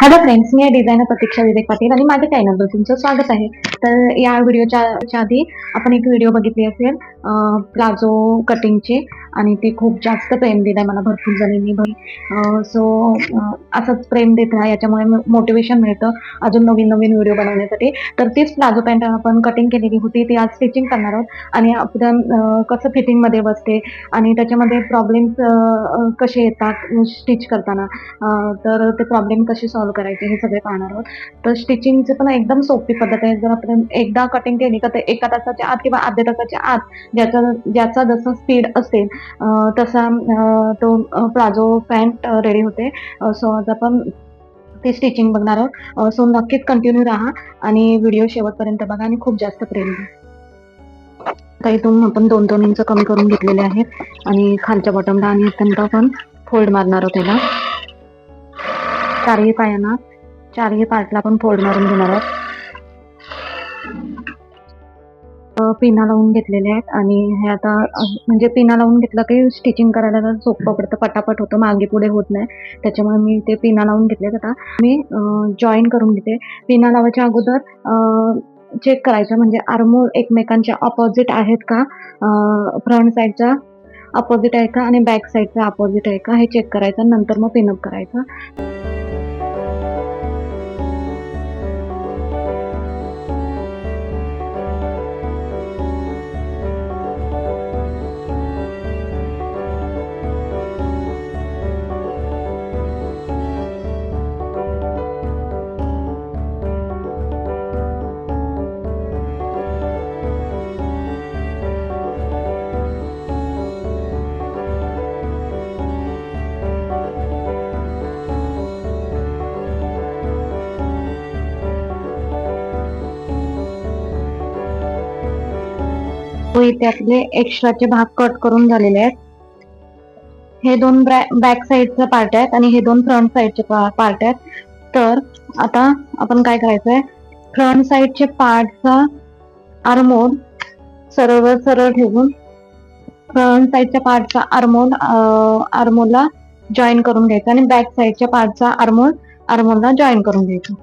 Hello friends मी designer Pratiksha Vivek Patil आणि माझ्या चॅनलवर तुमचं स्वागत आहे. तर या व्हिडिओच्या आधी आपण एक व्हिडिओ बघितली असेल प्लाझो कटिंगची आणि ते खूप जास्त प्रेम दिलं आहे मला भरपूर जणींनी. सो असंच प्रेम देत राहा याच्यामुळे मोटिवेशन मिळतं. अजून नवीन नवीन व्हिडिओ बनवण्यासाठी. तर तीच प्लाझो पॅन्ट आपण कटिंग केलेली होती ती आज स्टिचिंग करणार आहोत. आणि आपल्या कसं फिटिंगमध्ये बसते आणि त्याच्यामध्ये प्रॉब्लेम्स कसे येतात स्टिच करताना. तर ते प्रॉब्लेम कसे सॉल्व्ह करायचे हे सगळे पाहणार आहोत. तर स्टिचिंगची पण एकदम सोपी पद्धत आहे. जर आपण एकदा कटिंग केली तर ते एका तासाच्या आत किंवा अर्ध्या तासाच्या आत ज्याचा ज्याचा जसं स्पीड असेल तसा तो प्लाझो पॅन्ट रेडी होते. सो आज आपण ते स्टिचिंग बघणार आहोत. सो नक्कीच कंटिन्यू राहा आणि व्हिडिओ शेवटपर्यंत बघा आणि खूप जास्त प्रेम द्या आता इथून आपण दोन दोन इंच कमी करून घेतलेले आहेत आणि खालच्या बॉटमला आणि अत्यंत आपण फोल्ड मारणार आहोत त्याला चारही पायांना चारही पार्टला आपण फोल्ड मारून घेणार आहोत. पिना लावून घेतलेले आहेत आणि हे आता म्हणजे पिना लावून घेतलं की स्टिचिंग करायला सोपं पडतं पटापट होतं मागे पुढे होत नाही. त्याच्यामुळे मी ते पिना लावून घेतलेत आता मी जॉईन करून घेते. पिना लावायच्या अगोदर चेक करायचं म्हणजे आर्मोल एकमेकांच्या ऑपोजिट आहेत का? फ्रंट साईडच्या अपोजिट आहे का? आणि बॅक साईडचा अपोजिट आहे का? हे चेक करायचं. नंतर मग पिनअप करायचं. इथे आपले एक्स्ट्राचे भाग कट करून झालेले आहेत. हे दोन बॅक साईडचे पार्ट आहेत आणि हे दोन फ्रंट साईडचे पार्ट आहेत. तर आता आपण काय करायचंय? फ्रंट साईडचे पार्टचा आरमोड सरळ सरळ ठेवून फ्रंट साईडच्या पार्टचा आरमोड आरमोलला जॉईन करून घ्यायचा आणि बॅक साईडच्या पार्टचा आरमोल आरमोलला जॉईन करून घ्यायचा.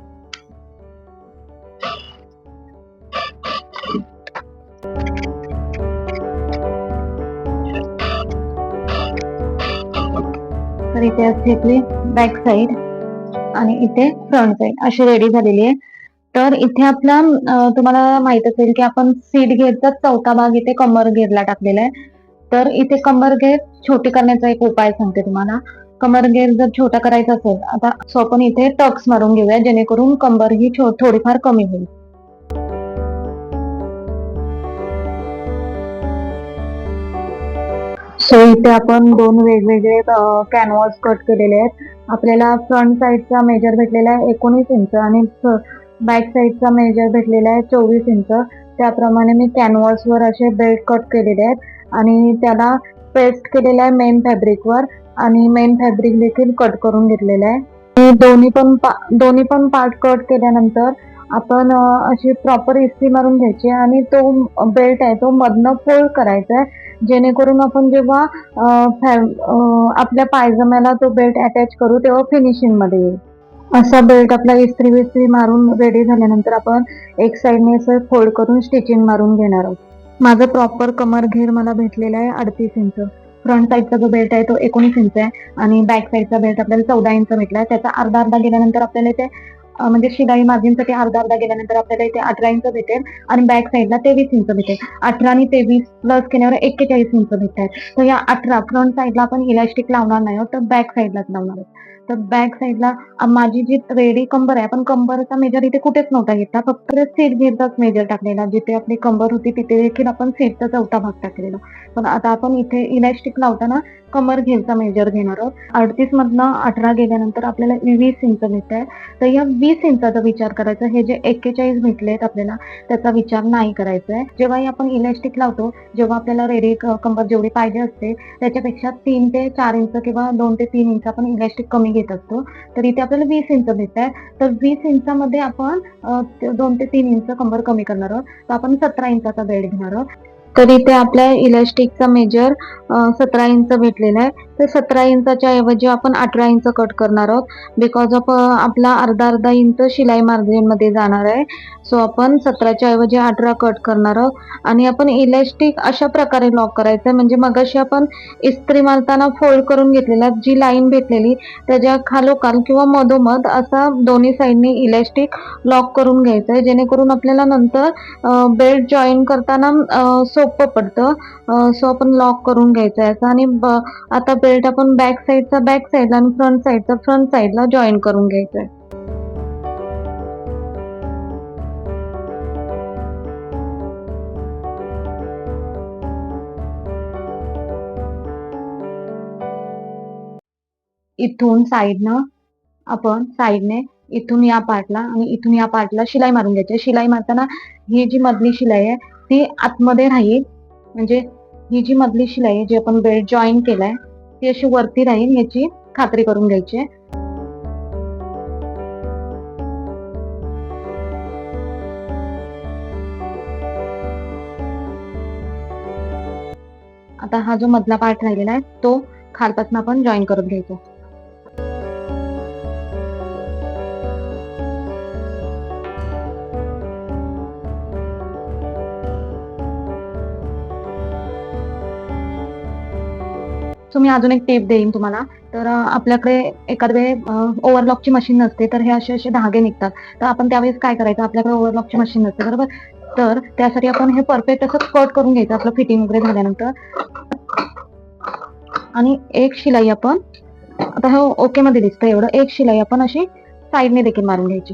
तर इथे असते आपली बॅक साईड आणि इथे फ्रंट साईड अशी रेडी झालेली आहे. तर इथे आपला तुम्हाला माहीत असेल की आपण सीट घेरचा चौथा भाग इथे कमर घेरला टाकलेला आहे. तर इथे कमर घेर छोटी करण्याचा एक उपाय सांगते तुम्हाला. कमर घेर जर छोटा करायचा असेल आता आपण इथे टक्स मारून घेऊया जेणेकरून कंबर ही थोडीफार कमी होईल. सो इथे आपण दोन वेगवेगळे कॅनव्हास कट केलेले आहेत. आपल्याला फ्रंट साईडचा मेजर भेटलेला आहे एकोणीस इंच आणि बॅक साईडचा मेजर भेटलेला आहे चोवीस इंच त्याप्रमाणे मी कॅनव्हासवर असे बेल्ट कट केलेले आहेत. आणि त्याला पेस्ट केलेला आहे मेन फॅब्रिकवर आणि मेन फॅब्रिक देखील कट करून घेतलेलं आहे. दोन्ही पण पा- दोन्ही पण पार्ट कट केल्यानंतर आपण अशी प्रॉपर इस्त्री मारून घ्यायची आणि तो बेल्ट आहे तो मधनं फोल्ड करायचा आहे. जेणेकरून आपण जेव्हा आपल्या पायजम्याला तो बेल्ट अटॅच करू तेव्हा फिनिशिंगमध्ये येईल. असा बेल्ट आपला इस्त्री विस्त्री मारून रेडी झाल्यानंतर आपण एक साइडने असं फोल्ड करून स्टिचिंग मारून घेणार आहोत. माझं प्रॉपर कमर घेर मला भेटलेला आहे अडतीस इंच फ्रंट साईडचा जो बेल्ट आहे तो एकोणीस इंच आहे आणि बॅक साईडचा बेल्ट आपल्याला चौदा इंच भेटला आहे. त्याचा अर्धा अर्धा गेल्यानंतर आपल्याला ते म्हणजे शिलाई मार्जिनसाठी अर्धा अर्धा गेल्यानंतर आपल्याला इथे अठरा इंच भेटेल आणि बॅक साईडला तेवीस इंच भेटेल. अठरा आणि तेवीस प्लस केल्यावर एक्केचाळीस इंच भेटतात. तर या अठरा फ्रंट साईडला आपण इलास्टिक लावणार नाही आहोत तर बॅक साईडलाच लावणार आहोत. तर बॅक साईडला माझी जी रेडी कंबर आहे पण कंबरचा मेजर इथे कुठेच नव्हता घेतला फक्त सीट घेरचाच मेजर टाकलेला जिथे आपली कंबर होती तिथे देखील आपण सीटचा चौथा भाग टाकलेला. पण आता आपण इथे इलास्टिक लावताना कमर घेरचा मेजर घेणार आहोत. अडतीस मधनं अठरा गेल्यानंतर आपल्याला वीस इंच भेटत आहे. तर या वीस इंचाचा विचार करायचा हे जे एक्केचाळीस भेटलेत आपल्याला त्याचा विचार नाही करायचा आहे. जेव्हाही आपण इलास्टिक लावतो जेव्हा आपल्याला रेडी कंबर जेवढी पाहिजे असते त्याच्यापेक्षा तीन ते चार इंच किंवा दोन ते तीन इंच आपण इलास्टिक कमी घेत असतो तर इथे आपल्याला वीस इंच भेटत आहे तर वीस इंचामध्ये आपण दोन ते तीन इंच कंबर कमी करणार आहोत. तर आपण सतरा इंचाचा बेल्ट घेणार आहोत. तर इथे आपल्या इलास्टिकचा मेजर सतरा इंच भेटलेला आहे. ते सतरा इंचाच्या ऐवजी आपण अठरा इंच कट करणार आहोत. बिकॉज ऑफ आपला अर्धा अर्धा इंच शिलाई मार्जिनमध्ये जाणार आहे. सो आपण सतराच्या ऐवजी अठरा कट करणार आहोत. आणि आपण इलॅस्टिक अशा प्रकारे लॉक करायचं म्हणजे मगाशी आपण इस्त्री मारताना फोल्ड करून घेतलेला जी लाईन भेटलेली त्याच्या खालोखाल किंवा मधोमध असा दोन्ही साईडनी इलॅस्टिक लॉक करून घ्यायचं आहे जेणेकरून आपल्याला नंतर बेल्ट जॉईन करताना सोपं पडतं. सो आपण लॉक करून घ्यायचं आहे असं. आणि आता बेल्ट आपण बॅक साईडचा बॅक साईडला आणि फ्रंट साईडचा फ्रंट साईडला जॉईन करून घ्यायचं आहे इथून साईडनं आपण साईडने इथून या पार्टला आणि इथून या पार्टला शिलाई मारून घ्यायची. शिलाई मारताना ही जी मधली शिलाई आहे ती आतमध्ये राहील. म्हणजे ही जी मधली शिलाई आहे जी आपण बेल्ट जॉईन केलाय ती अशी वरती राहील याची खात्री करून घ्यायची आहे. आता हा जो मधला पार्ट राहिलेला आहे तो खालपासून आपण जॉईन करून घ्यायचा सो मी अजून एक टेप देईन तुम्हाला. तर आपल्याकडे एखाद वेळे ओव्हरलॉकची मशीन नसते तर हे असे असे धागे निघतात. तर आपण त्यावेळेस काय करायचं? आपल्याकडे ओव्हरलॉकची मशीन नसते बरोबर? तर त्यासाठी आपण हे परफेक्ट असं कट करून घ्यायचं आपलं फिटिंग वगैरे झाल्यानंतर. आणि एक शिलाई आपण आता हे ओके मध्ये दिसतं एवढं. एक शिलाई आपण अशी साईडने देखील मारून घ्यायची.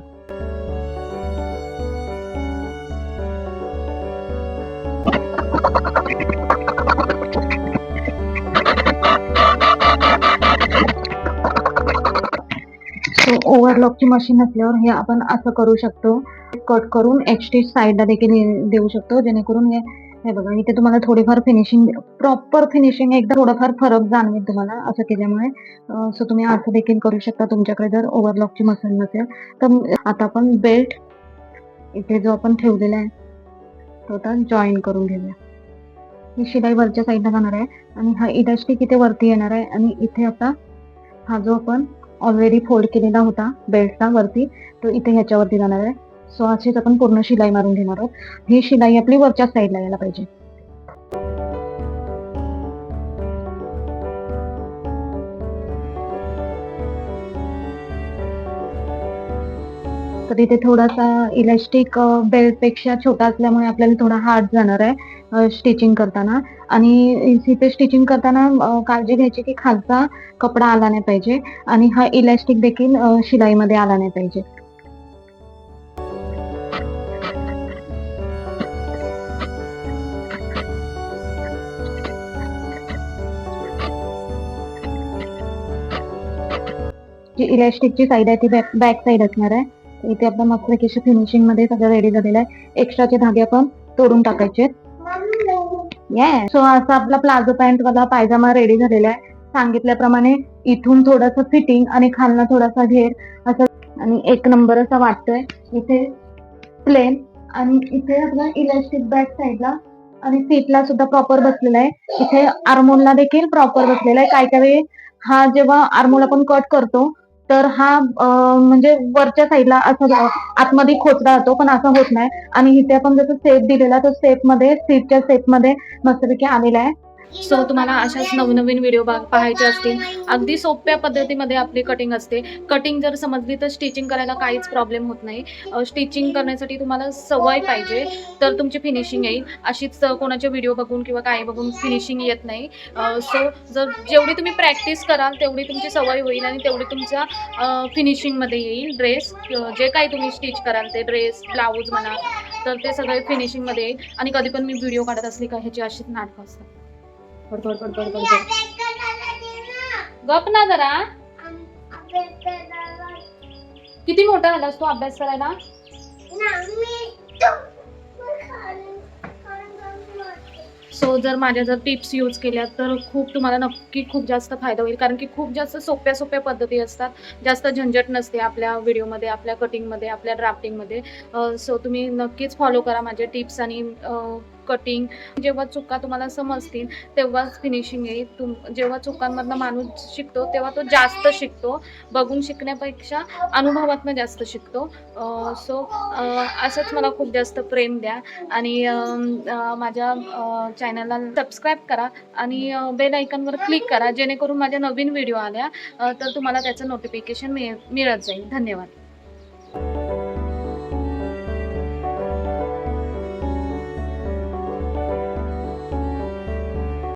सो ओव्हरलॉकची मशीन नसल्यावर हे आपण असं करू शकतो. कट करून एक स्टिच साईडला देखील देऊ शकतो. जेणेकरून हे हे बघा इथे तुम्हाला थोडीफार फिनिशिंग प्रॉपर फिनिशिंग एकदा थोडाफार फरक जाणवेल तुम्हाला असं केल्यामुळे. सो तुम्ही असं देखील करू शकता. तुमच्याकडे जर ओव्हरलॉकची मशीन नसेल तर आता आपण बेल्ट इथे जो आपण ठेवलेला आहे तो आता जॉईन करून घेऊया. ही शिलाई वरच्या साईडला जाणार आहे आणि हा e इलास्टिक इथे वरती येणार आहे आणि इथे आता हा जो आपण ऑलरेडी फोल्ड केलेला होता बेल्टचा वरती. तो इथे ह्याच्यावरती जाणार आहे. सो अशीच आपण पूर्ण शिलाई मारून घेणार आहोत. ही शिलाई आपली वरच्या साईडला यायला पाहिजे. तर तिथे थोडासा इलास्टिक बेल्टपेक्षा छोटा असल्यामुळे आपल्याला थोडा हार्ड जाणार आहे स्टिचिंग करताना. आणि तिथे स्टिचिंग करताना काळजी घ्यायची की खालचा कपडा आला नाही पाहिजे आणि हा इलास्टिक देखील शिलाईमध्ये आला नाही पाहिजे. जी इलॅस्टिकची साईड आहे ती बॅक साईड असणार आहे. इथे आपलं मस्तपैकी फिनिशिंगमध्ये सगळं रेडी झालेलं आहे. एक्स्ट्राचे धागे आपण तोडून टाकायचे सो असा आपला प्लाझो पॅन्ट वाला पायजामा रेडी झालेला आहे. सांगितल्याप्रमाणे इथून थोडस फिटिंग आणि खालना थोडासा घेर असं आणि एक नंबर असा वाटतोय. इथे प्लेन आणि इथे आपला इलास्टिक बॅक साईडला आणि सीटला सुद्धा प्रॉपर बसलेला आहे. इथे आर्मोनला देखील प्रॉपर बसलेला आहे. काय काय वेळी हा जेव्हा आर्मोल आपण कट करतो तर हा म्हणजे वरच्या साईडला असं आतमध्ये खोचला जातो पण असं होत नाही. आणि इथे आपण जसं सेप दिलेला तो सेपमध्ये सीटच्या सेपमध्ये मस्तपैकी आलेला आहे. सो तुम्हाला अशाच नवनवीन व्हिडिओ पाहायचे असतील. अगदी सोप्या पद्धतीमध्ये आपली कटिंग असते. कटिंग जर समजली तर स्टिचिंग करायला काहीच प्रॉब्लेम होत नाही. स्टिचिंग करण्यासाठी तुम्हाला सवय पाहिजे तर तुमची फिनिशिंग येईल. अशीच कोणाचे व्हिडिओ बघून किंवा काही बघून फिनिशिंग येत नाही. सो जर जेवढी तुम्ही प्रॅक्टिस कराल तेवढी तुमची सवय होईल आणि तेवढी तुमच्या फिनिशिंगमध्ये येईल ड्रेस जे काही तुम्ही स्टिच कराल ते ड्रेस ब्लाऊज म्हणा तर ते सगळे फिनिशिंगमध्ये येईल. आणि कधी पण मी व्हिडिओ काढत असली का ह्याची अशीच नाटकं असतात. बडबड बडबड बडबड गप ना जरा. किती मोठा झालास तू अभ्यास करायला? सो जर माझ्या जर टिप्स यूज केल्या तर खूप तुम्हाला नक्की खूप जास्त फायदा होईल. कारण की खूप जास्त सोप्या सोप्या पद्धती असतात. जास्त झंझट नसते आपल्या व्हिडिओमध्ये आपल्या कटिंगमध्ये आपल्या ड्राफ्टिंगमध्ये सो तुम्ही नक्कीच फॉलो करा माझे टिप्स आणि कटिंग जेव्हा चुका तुम्हाला समजतील तेव्हाच फिनिशिंग येईल. तुम जेव्हा चुकांमधनं माणूस शिकतो तेव्हा तो जास्त शिकतो. बघून शिकण्यापेक्षा अनुभवातनं जास्त शिकतो. सो असंच मला खूप जास्त प्रेम द्या. आणि माझ्या चॅनलला सबस्क्राईब करा. आणि बेल आयकनवर क्लिक करा. जेणेकरून माझ्या नवीन व्हिडिओ आल्या तर तुम्हाला त्याचं नोटिफिकेशन मिळ मिळत जाईल. धन्यवाद.